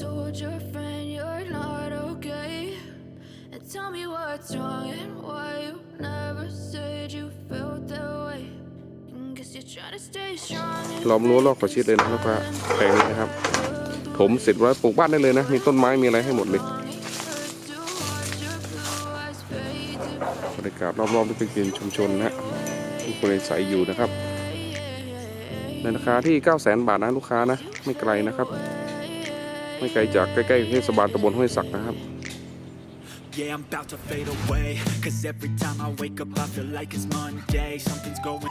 told your friend you're not okay? And tell me what's wrong and why you never said you felt that way. And guess you're trying to stay strong. ล้อมรั้วรอบขอบชิดเลยนะครับแปลงนี้นะครับ ผมเสร็จไว้วปลูกบ้านได้เลยนะ มีต้นไม้มีอะไรให้หมดเลยบรรยากาศรอบๆที่เป็นชุมชนนะฮะที่คนอาศัยอยู่นะครับในราคาที่ 9 0 0 0 0 0 บาทนะลูกค้านะ ไม่ไกลนะครับ ไม่ไกลจากใกล้ๆเทศบาลตำบลห้วยศักนะครับ Yeah, I'm about to fade away. Cause every time I wake up, I feel like it's Monday. Something's going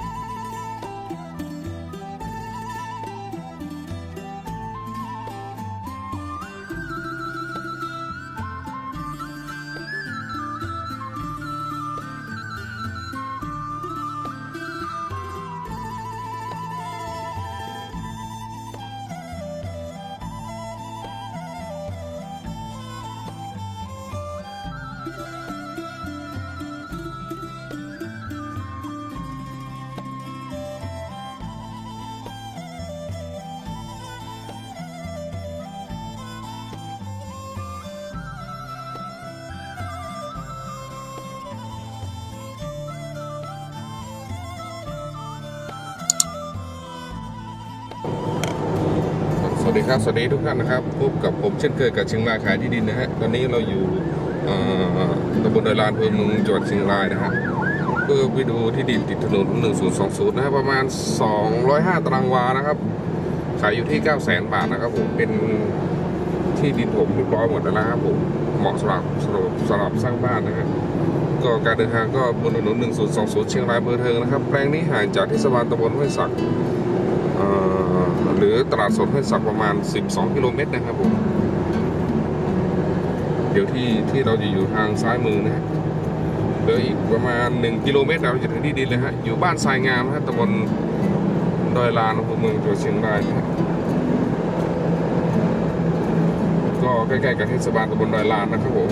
วัสดีครับ สวัสดีทุกท่านนะครับ พบกับผมเช่นเคยกับเชียงรายขายที่ดินนะฮะ ตอนนี้เราอยู่ตำบลดอยลานอำเภอเมืองจังหวัดเชียงรายนะฮะเพื่อไปดูที่ดินติดถนน 1020 นะฮะ ประมาณ 205 ตารางวานะครับ ขายอยู่ที่ 9 0 0 0 0 0 บาทนะครับผม เป็นที่ดินผมเรียบร้อยหมดแล้วนะครับผม เหมาะสำหรับสำหรับสำหรับสร้างบ้านนะฮะก็การเดินทางก็บนถนน 1020 เชียงรายอำเภอเทิงนะครับ แปลงนี้ห่างจากเทศบาลตำบลห้วยศัก หรือตลาดสดห้วยศักประมาณ 12 กิโลเมตรนะครับผม เดี๋ยวที่ที่เราจะอยู่ทางซ้ายมือนะฮะเหลืออีกประมาณ 1 กิโลเมตรเราจะถึงที่ดินเลยฮะ อยู่บ้านทรายงามนะฮะตำบลดอยลานอำเภอเมืองจังหวัดเชียงรายนะฮะก็ใกล้ๆกับเทศบาลตำบลดอยลานนะครับผม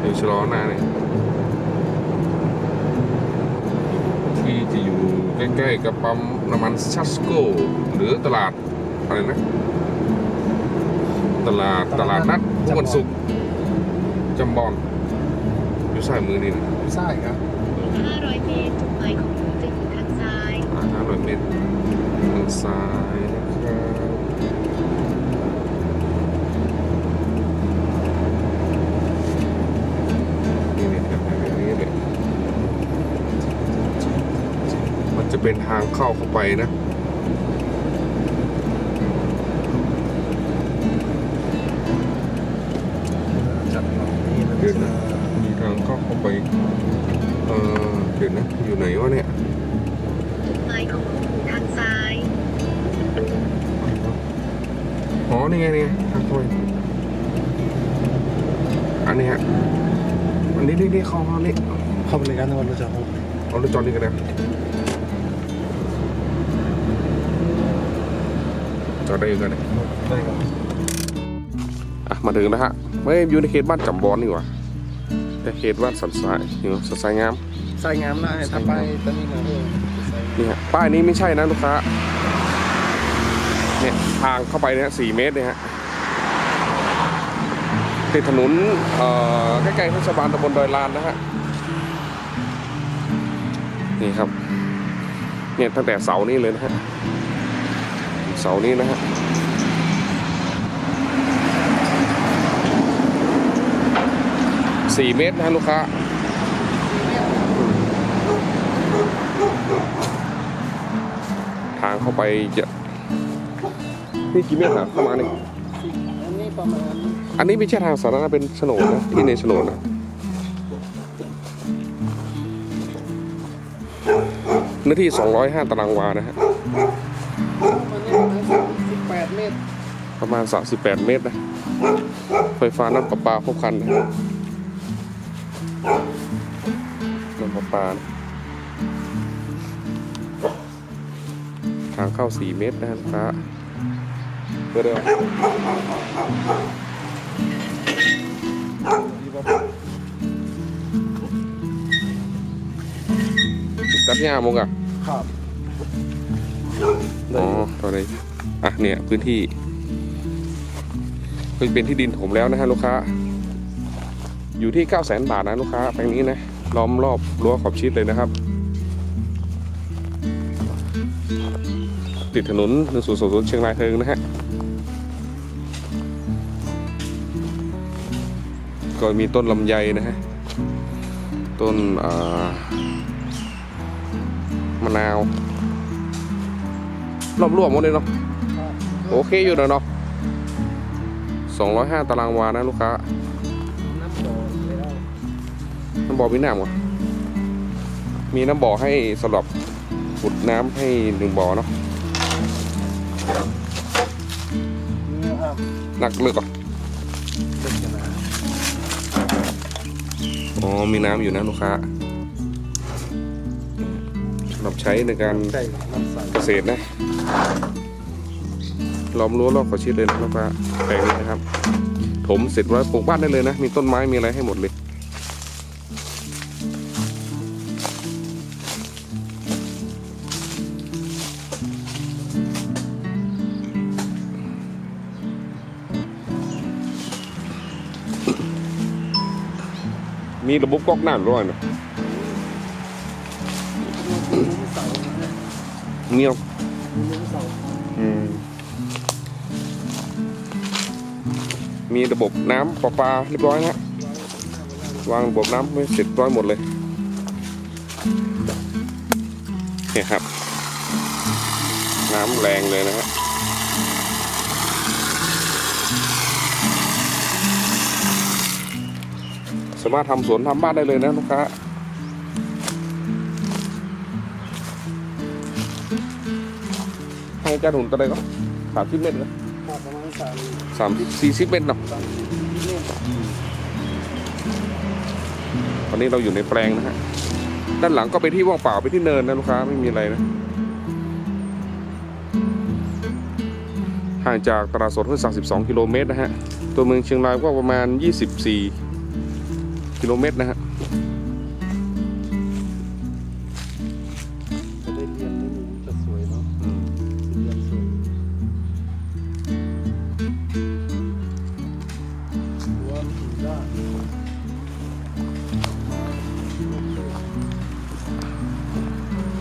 เดี๋ยวชะลอหน้าหน่ย ที่จะอยู่ ใกล้ๆกับปั๊มน้ำมันชัสโกหรือตลาดอะไรนะ ตลาดตลาดนัดทุกวันศุกร์จำบอนอยู่ซ้ายมือนี่นะใช่ครับ500 เมตรจุดหมายของคุณจะอยู่ทางซ้าย อ่าห้าร้อยเมตรทางซ้าย เป็นทางเข้าเข้าไปนะจัดหน่อยนี่มันเดี๋ยวนะมีทางเข้าเข้าไปเออเดี๋ยวนะอยู่ไหนวะเนี่ยจุดหมายของคุณอยู่ทางซ้ายอ๋อนี่ไงนี่ไงทางเข้าไปอันนี้ฮะอันนี้นี่นี่เข้ามานี่เข้าไปเลยกันนะวันเราจะเอาเอา กันนะจอดได้อยู่กันเลยได้ครับอะมาถึงแล้วฮะไม่อยู่ในเขตบ้านจำบอนนี่หว่าแต่เขตบ้านสันทรายอยู่สันทรายงามใส่งามได้ถ้าไปตอนนี้นะเออใส่นี่ฮะป้ายนี้ไม่ใช่นะลูกค้าเนี่ยทางเข้าไปเนี่ยสี่เมตรเนี่ยฮะติดถนนเอ่อใกล้ๆเทศบาลตำบลดอยลานนะฮะนี่ครับเนี่ยตั้งแต่เสานี้เลยนะฮะ เสานี้นะฮะสี่เมตรนะลูกค้าทางเข้าไปจะนี่กี่เมตรฮะเข้ามาเนี่ยอันนี้ประมาณอันนี้ไม่ใช่ทางสาธารณะเป็นโฉนดนะที่ในโฉนดนะเนื้อที่ 205 ตารางวานะฮะ สิบแปดเมตร ประมาณ 38 เมตรนะ ไฟฟ้าน้ำประปาครบครันนะน้ำประปานะทางเข้า 4 เมตรนะฮะลูกค้าเพื่อเร็วตัดหญ้ามุกอะครับ อ๋อถอยอะไรอะเนี่ยพื้นที่เพิ่งเป็นที่ดินผมแล้วนะฮะลูกค้า อยู่ที่9 0 0 0 0 0บาทนะลูกค้าแปลงนี้นะล้อมรอบรั้วขอบชิดเลยนะครับ ติดถนน1000เชียงรายเทิงนะฮะก็มีต้นลำไยนะฮะต้นมะนาว รอบรวมหมดเลยเนาะโอเคอยู่นะเนาะ205ตารางวานะลูกค้าน้ำบ่อเลยแล้น้ำบ่อมีน้ำมีน้ำบ่อให้สำหรับขุดน้ำให้หนึ่งบ่อเนาะหนักเลึกอะเด็กกันนะอ๋อมีน้ำอยู่นะลูกค้า สำหรับใช้ในการใช่น้ำใสเกษตรนะล้อมรั้วรอบขอชิดเลยนะลูกค้าแปลงนี้นะครับ ถมเสร็จไว้ปลูกบ้านได้เลยนะ มีต้นไม้มีอะไรให้หมดเลยมีระบบก๊อกน้ำด้วยนะ เงี้ยวลุ้มเสาอืมมีระบบน้ำประปาเรียบร้อยนะวางระบบน้ำไม่เสร็จร้อยหมดเลยเนี่ยครับ น้ำแรงเลยนะฮะสามารถทำสวนทำบ้านได้เลยนะลูกค้า การหุ่นตัวใดก็สามสิบเมตรนะประมาณสามสามสี่สิบเมตรเนาะตอนนี้เราอยู่ในแปลงนะฮะ ด้านหลังก็เป็นที่ว่างเปล่าเป็นที่เนินนะลูกค้าไม่มีอะไรนะ ห่างจากตลาดสดห้วยสัก12กิโลเมตรนะฮะ ตัวเมืองเชียงรายก็ประมาณ 24 กิโลเมตรนะฮะ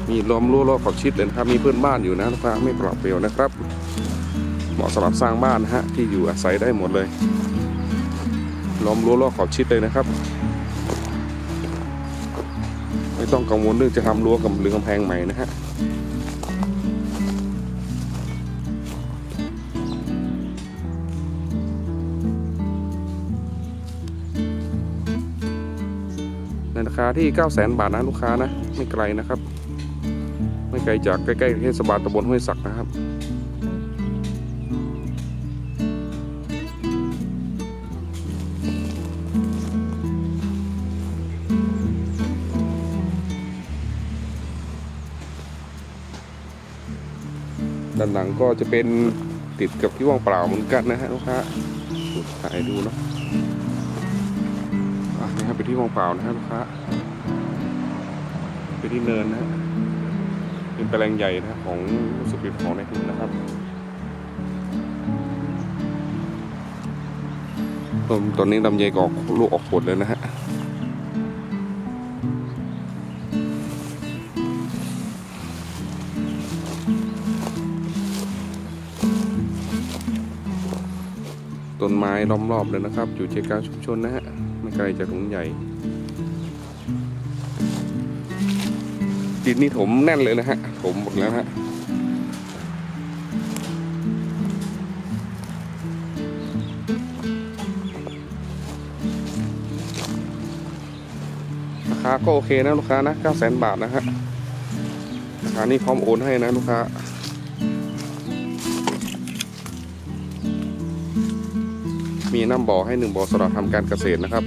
มีล้อมรั้วรอบขอบชิดเลยนะครับ มีเพื่อนบ้านอยู่นะลูกค้าไม่เปราะเปรียวนะครับ เหมาะสำหรับสร้างบ้านนะฮะที่อยู่อาศัยได้หมดเลย ล้อมรั้วรอบขอบชิดเลยนะครับ ไม่ต้องกังวลเรื่องจะทำรั้วกับหรือกำแพงใหม่นะฮะในราคาที่ 9 0 0 0 0 0 บาทนะลูกค้านะ ไม่ไกลนะครับ ไม่ไกลจากใกล้ๆเทศบาลตำบลห้วยศักนะครับ ด้านหลังก็จะเป็นติดกับที่ว่างเปล่าเหมือนกันนะฮะลูกค้าถ่ายดูเนาะอะนี่ครับเป็นที่ว่างเปล่านะฮะลูกค้าเป็นที่เนินนะฮะ เป็นแปลงใหญ่นะของสุปิดของในทุนนะครับตอนตอนนี้ลำไยก็อกลูกออกผลเลยนะฮะต้นไม้ล้อมรอบเลยนะครับ อยู่ใจกลางชุมชนนะฮะไม่ไกลจากถนนใหญ่ ดินนี่ถมแน่นเลยนะฮะถมหมดแล้วฮะราคาก็โอเคนะลูกค้านะ9 0 0 0 0บาทนะฮะราคานี้พร้อมโอนให้นะลูกค้ามีน้ำบ่อให้หนึ่งบ่อสำหรับทำการเกษตรนะครับ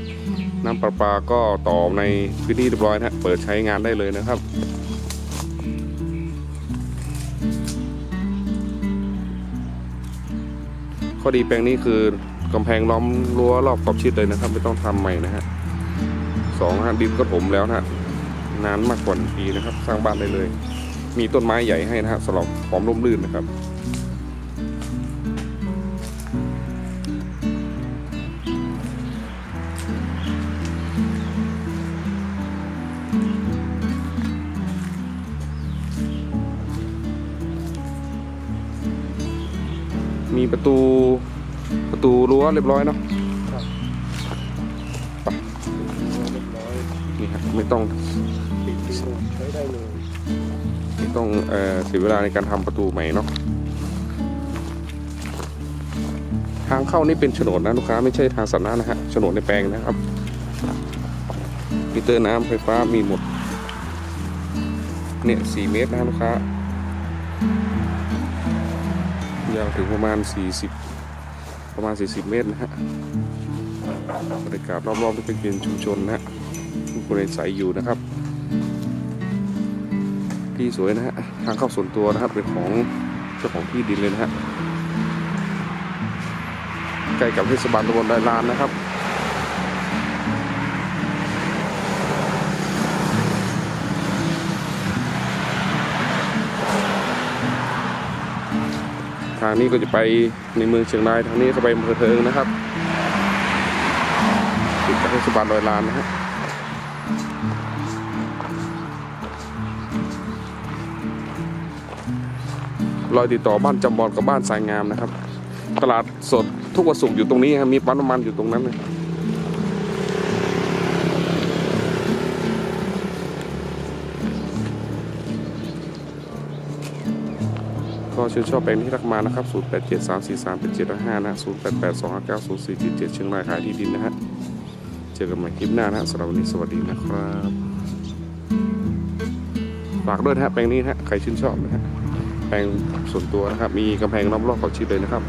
น้ำประปาก็ต่อในพื้นที่เรียบร้อยนะฮะเปิดใช้งานได้เลยนะครับ ข้อดีแปลงนี้คือกำแพงล้อมรั้วรอบขอบชิดเลยนะครับ ไม่ต้องทำใหม่นะฮะสองฮะดินก็ถมแล้วนะนานมากกว่าปีนะครับ สร้างบ้านได้เลย มีต้นไม้ใหญ่ให้นะฮะสำหรับความร่มรื่นนะครับ มีประตูประตูรั้วเรียบร้อยเนาะไปนี่ครับไม่ต้องปิดปิดเลยใช้ได้เลยไม่ต้องเอ่อเสียเวลาในการทำประตูใหม่เนาะทางเข้านี่เป็นโฉนดนะลูกค้าไม่ใช่ทางสาธารณะนะฮะโฉนดในแปลงนะครับมิเตอร์น้ำไฟฟ้ามีหมดเนี่ยสี่เมตรนะลูกค้า ยาวถึงประมาณ 40 ประมาณ 40 เมตรนะฮะบรรยากาศรอบๆที่เป็นชุมชนนะฮะผู้คนอาศัยอยู่นะครับ ที่สวยนะฮะทางเข้าส่วนตัวนะครับเป็นของเจ้าของที่ดินเลยนะฮะใกล้กับเทศบาลตำบลไดลานนะครับางนี้ก็จะไปในเมืองเชียงรายทางนี้ก็ไปอำเภอเทิงนะครับติดกับเทศบาลลอยลานนะฮะรอยติดต่อบ้านจำบอนกับบ้านสายงามนะครับ ตลาดสดทุกวันศุกร์อยู่ตรงนี้ครับมีปั๊มน้ำมันอยู่ตรงนั้นเลย ก็ชื่นชอบแปลงที่รักมานะครับ 0 8 7 3 4 3 7 7 5นะ 0 8 8 2 5 9 0 4 7 7 เชียงรายขายที่ดินนะฮะ เจอกันใหม่คลิปหน้านะฮะสำหรับวันนี้สวัสดีนะครับ ฝากด้วยนะฮะแปลงนี้นะฮะ ใครชื่นชอบนะฮะ แปลงส่วนตัวนะครับ มีกำแพงล้อมรอบขอบชิดเลยนะครับ